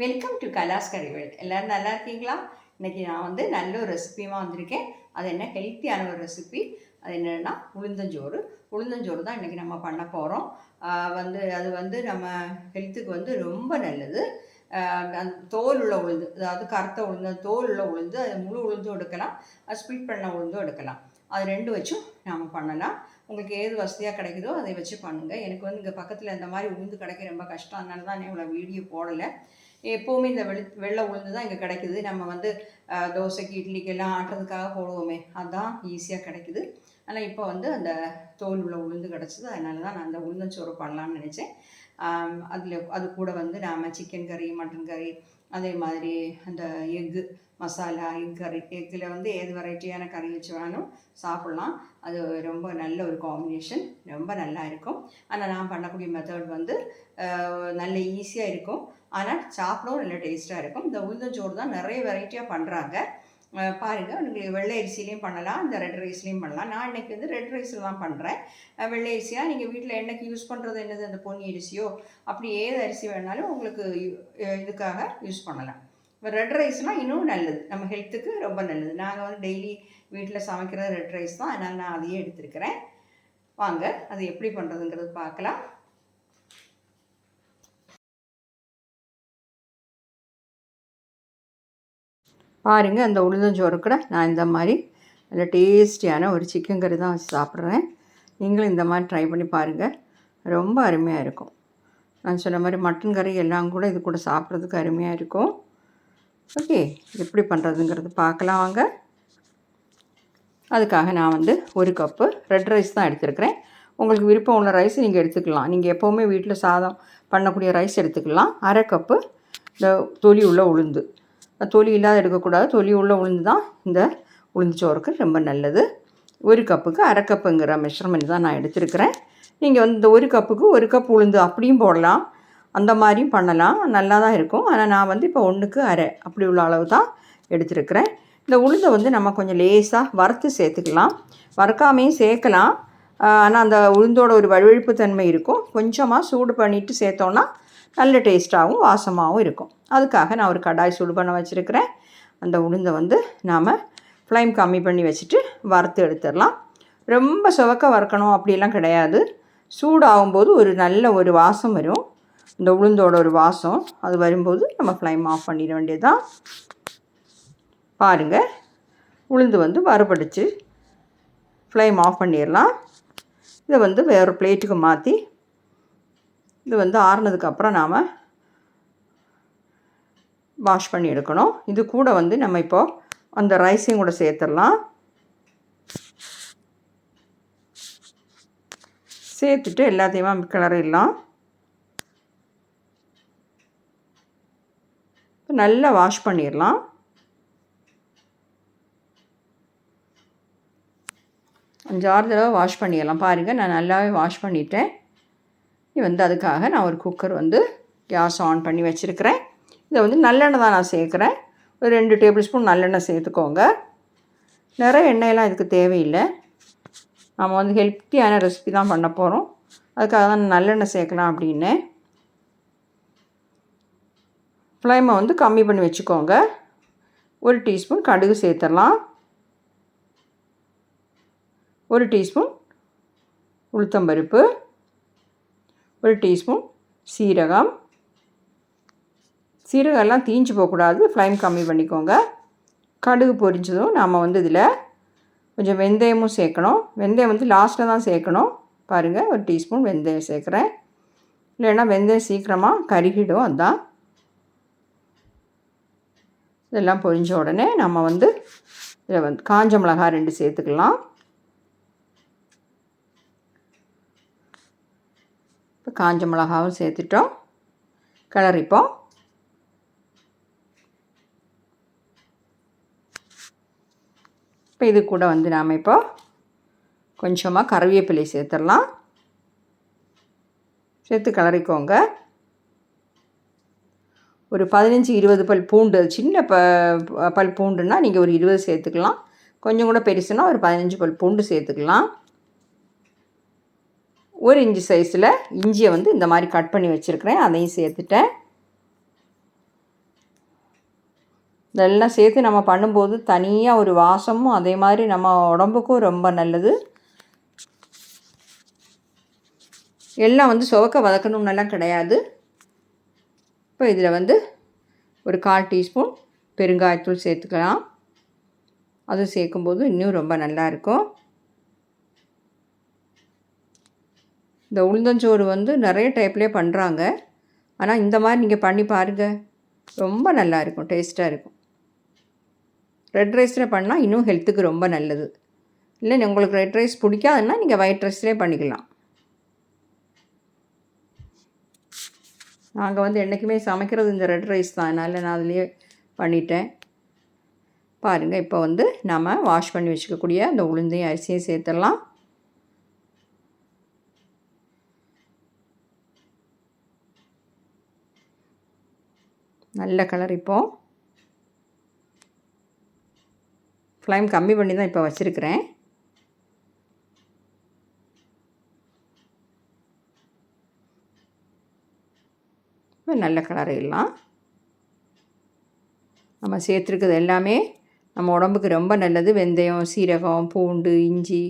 Welcome to கலாஸ் கறிவேல் எல்லோரும் நல்லா இருக்கீங்களா? இன்றைக்கி நான் வந்து நல்ல ஒரு ரெசிபியுமா வந்திருக்கேன். அது என்ன? ஹெல்த்தியான ஒரு ரெசிபி அது என்னென்னா உளுந்தஞ்சோறு. உளுந்தஞ்சோறு தான் இன்றைக்கி நம்ம பண்ண போகிறோம் வந்து அது வந்து நம்ம ஹெல்த்துக்கு வந்து ரொம்ப நல்லது. தோல் உள்ள உளுந்து அதாவது கருத்த உளுந்து தோல் உள்ள உளுந்து அது முழு உளுந்தும் எடுக்கலாம். ஸ்ப்ளிட் பண்ண உளுந்தும் எடுக்கலாம். அது ரெண்டு வச்சும் நாம் பண்ணலாம். உங்களுக்கு ஏது வசதியாக கிடைக்குதோ அதை வச்சு பண்ணுங்கள் எனக்கு வந்து இங்கே பக்கத்தில் இந்த மாதிரி உளுந்து கிடைக்க ரொம்ப கஷ்டம். அதனால தான் நான் இவ்வளோ வீடியோ போடலை. எப்போவுமே இந்த வெளி வெள்ளை உளுந்து தான் இங்கே கிடைக்குது. நம்ம வந்து தோசைக்கு இட்லிக்கு எல்லாம் ஆட்டுறதுக்காக போடுவோமே. அதுதான் ஈஸியாக கிடைக்குது. ஆனால் இப்போ வந்து அந்த தோல் உள்ள உளுந்து கிடச்சிது. அதனால தான் நான் அந்த உளுந்தஞ்சோறு பண்ணலான்னு நினச்சேன். அதில் அது கூட வந்து நாம் சிக்கன் கறி மட்டன் கறி அதே மாதிரி அந்த எக்கு மசாலா எக் கறி எக்கில் வந்து ஏது வெரைட்டியான கறி வச்சு வேணாலும் சாப்பிட்லாம். அது ரொம்ப நல்ல ஒரு காம்பினேஷன் ரொம்ப நல்லா இருக்கும். ஆனால் நான் பண்ணக்கூடிய மெத்தட் வந்து நல்ல ஈஸியாக இருக்கும். ஆனால் சாப்பிடவும் நல்ல டேஸ்ட்டாக இருக்கும். இந்த உளுந்தஞ்சோறு தான் நிறைய வெரைட்டியாக பண்ணுறாங்க பாருங்கள் உங்களுக்கு வெள்ளை அரிசிலையும் பண்ணலாம் இந்த ரெட் ரைஸ்லேயும் பண்ணலாம். நான் இன்றைக்கி வந்து ரெட் ரைஸில் தான் பண்ணுறேன் வெள்ளை அரிசியாக நீங்கள் வீட்டில் என்னைக்கு யூஸ் பண்ணுறது என்னது அந்த பொன்னி அரிசியோ அப்படி ஏது அரிசி வேணாலும் உங்களுக்கு இதுக்காக யூஸ் பண்ணலாம். இப்போ ரெட் ரைஸ்னால் இன்னும் நல்லது. நம்ம ஹெல்த்துக்கு ரொம்ப நல்லது. நாங்கள் வந்து டெய்லி வீட்டில் சமைக்கிறது ரெட் ரைஸ் தான். அதனால் நான் அதையே எடுத்துருக்கிறேன். வாங்க அது எப்படி பண்ணுறதுங்கிறது பார்க்கலாம். பாருங்கள் அந்த உளுந்தஞ்சோறு கூட நான் இந்த மாதிரி நல்ல டேஸ்டியான ஒரு சிக்கன் கறி தான் வச்சு சாப்பிட்றேன். நீங்களும் இந்த மாதிரி ட்ரை பண்ணி பாருங்கள் ரொம்ப அருமையாக இருக்கும். நான் சொன்ன மாதிரி மட்டன் கறி எல்லாம் கூட இது கூட சாப்பிட்றதுக்கு அருமையாக இருக்கும். ஓகே எப்படி பண்ணுறதுங்கிறது பார்க்கலாம் வாங்க. அதுக்காக நான் வந்து ஒரு கப்பு ரெட் ரைஸ் தான் எடுத்துருக்கிறேன். உங்களுக்கு விருப்பம் உள்ள ரைஸ் நீங்கள் எடுத்துக்கலாம். நீங்கள் எப்போவுமே வீட்டில் சாதம் பண்ணக்கூடிய ரைஸ் எடுத்துக்கலாம். அரை கப்பு இந்த தொலி உள்ள உளுந்து. தொலி இல்லாத எடுக்கக்கூடாது. தொலி உள்ள உளுந்து தான் இந்த உளுந்து சோறுக்கு ரொம்ப நல்லது. ஒரு கப்புக்கு அரை கப்புங்கிற மெஷர்மெண்ட் தான் நான் எடுத்திருக்கிறேன். நீங்கள் வந்து இந்த ஒரு கப்புக்கு ஒரு கப் உளுந்து அப்படியும் போடலாம். அந்த மாதிரியும் பண்ணலாம். நல்லா தான் இருக்கும். ஆனால் நான் வந்து இப்போ ஒன்றுக்கு அரை அப்படி உள்ள அளவு தான் எடுத்திருக்கிறேன். இந்த உளுந்தை வந்து நம்ம கொஞ்சம் லேசாக வறுத்து சேர்த்துக்கலாம். வறுக்காமையும் சேர்க்கலாம். ஆனால் அந்த உளுந்தோட ஒரு வழுவழுப்பு தன்மை இருக்கும். கொஞ்சமாக சூடு பண்ணிவிட்டு சேர்த்தோன்னா நல்ல டேஸ்ட்டாகவும் வாசமாகவும் இருக்கும். அதுக்காக நான் ஒரு கடாய் சூடு பண்ண வச்சுருக்கிறேன். அந்த உளுந்தை வந்து நாம் ஃப்ளைம் கம்மி பண்ணி வச்சுட்டு வறுத்து எடுத்துடலாம். ரொம்ப சுவக்க வறுக்கணும் அப்படிலாம் கிடையாது. சூடாகும்போது ஒரு நல்ல ஒரு வாசம் வரும். இந்த உளுந்தோட ஒரு வாசம். அது வரும்போது நம்ம ஃப்ளைம் ஆஃப் பண்ணிட வேண்டியதுதான். பாருங்கள் உளுந்து வந்து வறுபடிச்சு ஃப்ளைம் ஆஃப் பண்ணிடலாம். இதை வந்து வேறு பிளேட்டுக்கு மாற்றி இது வந்து ஆறுனதுக்கப்புறம் நாம் வாஷ் பண்ணி எடுக்கணும். இது கூட வந்து நம்ம இப்போது அந்த ரைஸையும் கூட சேர்த்துடலாம். சேர்த்துட்டு எல்லாத்தையுமே கிளறிடலாம். நல்லா வாஷ் பண்ணிடலாம். அஞ்சாறு தடவை வாஷ் பண்ணிடலாம். பாருங்கள் நான் நல்லாவே வாஷ் பண்ணிட்டேன். வந்து அதுக்காக நான் ஒரு குக்கர் வந்து கேஸ் ஆன் பண்ணி வச்சுருக்கிறேன். இதை வந்து நல்லெண்ணெய் தான் நான் சேர்க்குறேன். ஒரு ரெண்டு டேபிள் ஸ்பூன் நல்லெண்ணெய் சேர்த்துக்கோங்க. நிறைய எண்ணெயெல்லாம் இதுக்கு தேவையில்லை. நம்ம வந்து ஹெல்த்தியான ரெசிபி தான் பண்ண போகிறோம் அதுக்காக தான் நல்லெண்ணெய் சேர்க்கலாம் அப்படின்னு. ஃப்ளைமை வந்து கம்மி பண்ணி வச்சுக்கோங்க. ஒரு டீஸ்பூன் கடுகு சேர்த்துடலாம். ஒரு டீஸ்பூன் உளுத்தம்பருப்பு ஒரு டீஸ்பூன் சீரகம். சீரகம் எல்லாம் தீஞ்சு போகக்கூடாது. ஃப்ளைம் கம்மி பண்ணிக்கோங்க. கடுகு பொரிஞ்சதும் நாம் வந்து இதில் கொஞ்சம் வெந்தயமும் சேர்க்கணும். வெந்தயம் வந்து லாஸ்ட்டில் தான் சேர்க்கணும். பாருங்கள் ஒரு டீஸ்பூன் வெந்தயம் சேர்க்குறேன். இல்லைன்னா வெந்தயம் சீக்கிரமாக கருகிடும் அதுதான் இதெல்லாம் பொரிஞ்ச உடனே நம்ம வந்து இதில் வந்து காஞ்ச மிளகாய் ரெண்டு சேர்த்துக்கலாம். காஞ்ச மிளகாவும் சேர்த்துட்டோம். கிளறிப்போம். இப்போ இது கூட வந்து நாம் இப்போ கொஞ்சமாக கருவேப்பிலை சேர்த்துடலாம். சேர்த்து கிளறிக்கோங்க. ஒரு பதினஞ்சு இருபது பல் பூண்டு சின்ன ப பல் பூண்டுன்னா நீங்கள் ஒரு இருபது சேர்த்துக்கலாம். கொஞ்சம் கூட பெருசுனா ஒரு பதினஞ்சு பல் பூண்டு சேர்த்துக்கலாம். ஒரு இன்ச்சு சைஸில் இஞ்சியை வந்து இந்த மாதிரி கட் பண்ணி வச்சுருக்கிறேன். அதையும் சேர்த்துட்டேன். இதெல்லாம் சேர்த்து நம்ம பண்ணும்போது தனியாக ஒரு வாசமும் அதே மாதிரி நம்ம உடம்புக்கும் ரொம்ப நல்லது. எல்லாம் வந்து சுவக்க வதக்கணும்னெல்லாம் கிடையாது. இப்போ இதில் வந்து ஒரு கால் டீஸ்பூன் பெருங்காயத்தூள் சேர்த்துக்கலாம். அது சேர்க்கும்போது இன்னும் ரொம்ப நல்லாயிருக்கும் இந்த உளுந்தஞ்சோறு வந்து நிறைய டைப்லேயே பண்ணுறாங்க ஆனால் இந்த மாதிரி நீங்கள் பண்ணி பாருங்கள் ரொம்ப நல்லா இருக்கும் டேஸ்ட்டாக இருக்கும். ரெட் ரைஸில் பண்ணால் இன்னும் ஹெல்த்துக்கு ரொம்ப நல்லது. இல்லை உங்களுக்கு ரெட் ரைஸ் பிடிக்காதுன்னா நீங்கள் ஒயிட் ரைஸ்லேயே பண்ணிக்கலாம். நாங்கள் வந்து என்றைக்குமே சமைக்கிறது இந்த ரெட் ரைஸ் தான். அதனால் நான் அதுலேயே பண்ணிட்டேன். பாருங்கள் இப்போ வந்து நம்ம வாஷ் பண்ணி வச்சுக்கக்கூடிய அந்த உளுந்தையும் அரிசியும் சேர்த்துடலாம். நல்ல கலர் இப்போது ஃப்ளைம் கம்மி பண்ணி தான் இப்போ வச்சுருக்கிறேன். நல்ல கலர் எல்லாம். நம்ம சேர்த்துருக்கிறது எல்லாமே நம்ம உடம்புக்கு ரொம்ப நல்லது. வெந்தயம் சீரகம் பூண்டு இஞ்சி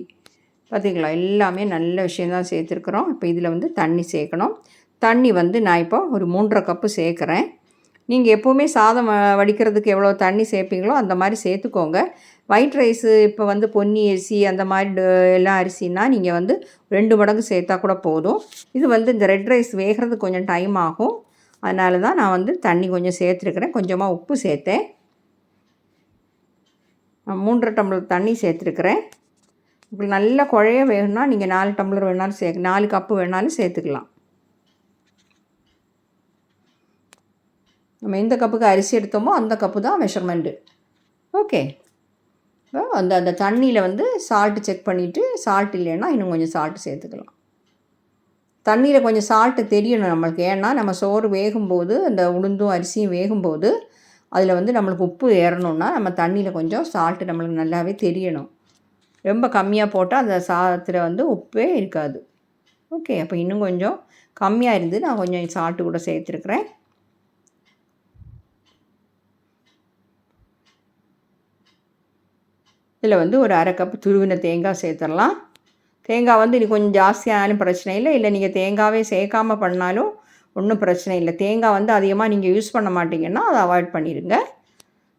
பார்த்திங்களா எல்லாமே நல்ல விஷயந்தான் சேர்த்துருக்குறோம். இப்போ இதில் வந்து தண்ணி சேர்க்கணும். தண்ணி வந்து நான் இப்போ ஒரு மூன்றரை கப்பு சேர்க்குறேன். நீங்கள் எப்போவுமே சாதம் வடிக்கிறதுக்கு எவ்வளோ தண்ணி சேர்ப்பீங்களோ அந்த மாதிரி சேர்த்துக்கோங்க. ஒயிட் ரைஸு இப்போ வந்து பொன்னி அரிசி அந்த மாதிரி எல்லாம் அரிசின்னா நீங்கள் வந்து ரெண்டு மடங்கு சேர்த்தா கூட போதும். இது வந்து இந்த ரெட் ரைஸ் வேகிறது கொஞ்சம் டைம் ஆகும். அதனால தான் நான் வந்து தண்ணி கொஞ்சம் சேர்த்துருக்குறேன். கொஞ்சமாக உப்பு சேர்த்தேன். மூன்றரை டம்ளர் தண்ணி சேர்த்துருக்குறேன். உங்களுக்கு நல்ல குழைய வேணும்னா நீங்கள் நாலு டம்ளர் வேணாலும் சே நாலு கப்பு வேணாலும் சேர்த்துக்கலாம். நம்ம எந்த கப்புக்கு அரிசி எடுத்தோமோ அந்த கப்பு தான் மெஷர்மெண்ட்டு ஓகே அந்த அந்த தண்ணியில் வந்து சால்ட்டு செக் பண்ணிவிட்டு சால்ட் இல்லைன்னா இன்னும் கொஞ்சம் சால்ட்டு சேர்த்துக்கலாம். தண்ணியில் கொஞ்சம் சால்ட்டு தெரியணும் நம்மளுக்கு. ஏன்னா நம்ம சோறு வேகும்போது அந்த உளுந்தும் அரிசியும் வேகும்போது அதில் வந்து நம்மளுக்கு உப்பு ஏறணுன்னா நம்ம தண்ணியில் கொஞ்சம் சால்ட்டு நம்மளுக்கு நல்லாவே தெரியணும். ரொம்ப கம்மியாக போட்டால் அந்த சாதத்தில் வந்து உப்பே இருக்காது. ஓகே அப்போ இன்னும் கொஞ்சம் கம்மியாக இருந்து நான் கொஞ்சம் சால்ட்டு கூட சேர்த்துருக்குறேன். இதில் வந்து ஒரு அரை கப்பு துருவின தேங்காய் சேர்த்துடலாம். தேங்காய் வந்து இது கொஞ்சம் ஜாஸ்தியானாலும் பிரச்சனை இல்லை. இல்லை நீங்கள் தேங்காவே சேர்க்காமல் பண்ணாலும் ஒன்றும் பிரச்சனை இல்லை. தேங்காய் வந்து அதிகமாக நீங்கள் யூஸ் பண்ண மாட்டிங்கன்னா அதை அவாய்ட் பண்ணிடுங்க.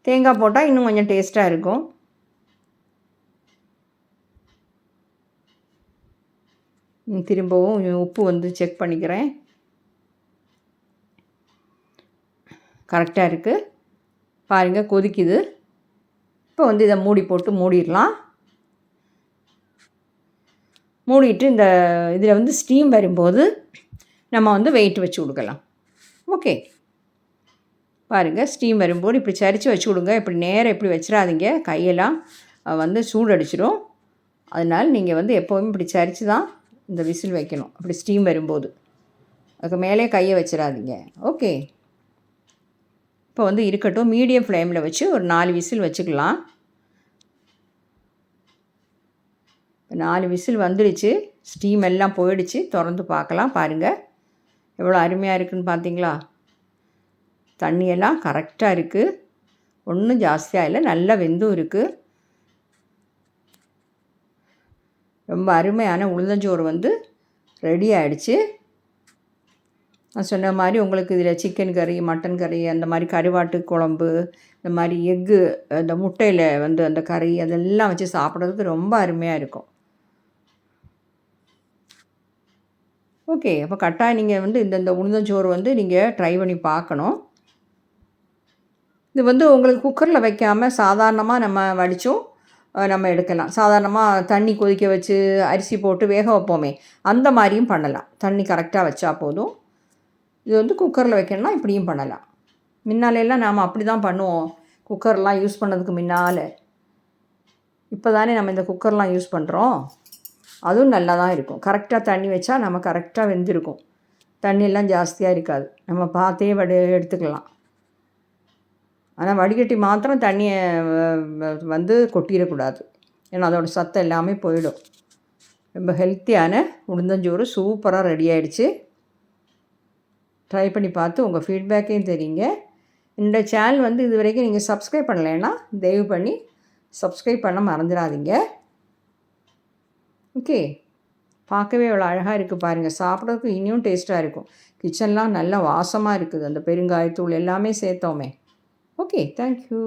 தேங்காய் போட்டால் இன்னும் கொஞ்சம் டேஸ்ட்டாக இருக்கும். திரும்பவும் உப்பு வந்து செக் பண்ணிக்கிறேன். கரெக்டாக இருக்குது. பாருங்கள் கொதிக்குது. இப்போ வந்து இதை மூடி போட்டு மூடிடலாம். மூடிட்டு இந்த இதில் வந்து ஸ்டீம் வரும்போது நம்ம வந்து வெயிட் வச்சு கொடுக்கலாம் ஓகே பாருங்கள் ஸ்டீம் வரும்போது இப்படி சரித்து வச்சு கொடுங்க இப்படி நேரம் இப்படி வச்சிடாதீங்க. கையெல்லாம் வந்து சூடடிச்சிடும். அதனால் நீங்கள் வந்து எப்போவுமே இப்படி சரித்து தான் இந்த விசில் வைக்கணும். அப்படி ஸ்டீம் வரும்போது. அதுக்கு மேலே கையை வச்சிடாதீங்க. ஓகே இப்போ வந்து இருக்கட்டும் மீடியம் ஃப்ளேமில் வச்சு ஒரு நாலு விசில் வச்சுக்கலாம். நாலு விசில் வந்துடுச்சு. ஸ்டீம் எல்லாம் போயிடுச்சு. திறந்து பார்க்கலாம் பாருங்கள் எவ்வளோ அருமையாக இருக்குதுன்னு பார்த்தீங்களா? தண்ணியெல்லாம் கரெக்டாக இருக்குது ஒன்றும் ஜாஸ்தியாக இல்லை. நல்லா வெந்தும் இருக்குது ரொம்ப அருமையான உளுந்தஞ்சோறு வந்து ரெடி ஆகிடுச்சு நான் சொன்ன மாதிரி உங்களுக்கு இதில் சிக்கன் கறி மட்டன் கறி அந்த மாதிரி கருவாட்டு குழம்பு இந்த மாதிரி எக்கு அந்த முட்டையில் வந்து அந்த கறி அதெல்லாம் வச்சு சாப்பிட்றதுக்கு ரொம்ப அருமையாக இருக்கும். ஓகே அப்போ கட்டாயம் நீங்கள் வந்து இந்த இந்த உளுந்தஞ்சோறு வந்து நீங்கள் ட்ரை பண்ணி பார்க்கணும். இது வந்து உங்களுக்கு குக்கரில் வைக்காமல் சாதாரணமாக நம்ம வடித்தும் நம்ம எடுக்கலாம். சாதாரணமாக தண்ணி கொதிக்க வச்சு அரிசி போட்டு வேக வைப்போமே அந்த மாதிரியும் பண்ணலாம். தண்ணி கரெக்டாக வச்சா போதும். இது வந்து குக்கரில் வைக்கணும்னா இப்படியும் பண்ணலாம். முன்னாலெல்லாம் நாம் அப்படி தான் பண்ணுவோம். குக்கர்லாம் யூஸ் பண்ணதுக்கு முன்னால். இப்போ தானே நம்ம இந்த குக்கர்லாம் யூஸ் பண்ணுறோம் அதுவும் நல்லா தான் இருக்கும். கரெக்டாக தண்ணி வச்சா நம்ம கரெக்டாக வெந்திருக்கும். தண்ணியெல்லாம் ஜாஸ்தியாக இருக்காது. நம்ம பார்த்தே வடி எடுத்துக்கலாம். ஆனால் வடிகட்டி மாத்திரம் தண்ணியை வந்து கொட்டிடக்கூடாது. ஏன்னா அதோடய சத்தம் எல்லாமே போயிடும். ரொம்ப ஹெல்த்தியான உளுந்தஞ்சோறு சூப்பராக ரெடி ஆகிடுச்சு ட்ரை பண்ணி பார்த்து உங்கள் ஃபீட்பேக்கையும் தெரியுங்க. இந்த சேனல் வந்து இது வரைக்கும் நீங்கள் சப்ஸ்கிரைப் பண்ணலைன்னா தயவு பண்ணி சப்ஸ்கிரைப் பண்ண மறந்துடாதீங்க. ஓகே பார்க்கவே அவ்வளோ அழகாக இருக்குது பாருங்கள் சாப்பிட்றதுக்கு இன்னும் டேஸ்ட்டாக இருக்கும். கிச்சன்லாம் நல்லா வாசமாக இருக்குது. அந்த பெருங்காயத்தூள் எல்லாமே சேர்த்தோமே. Okay thank you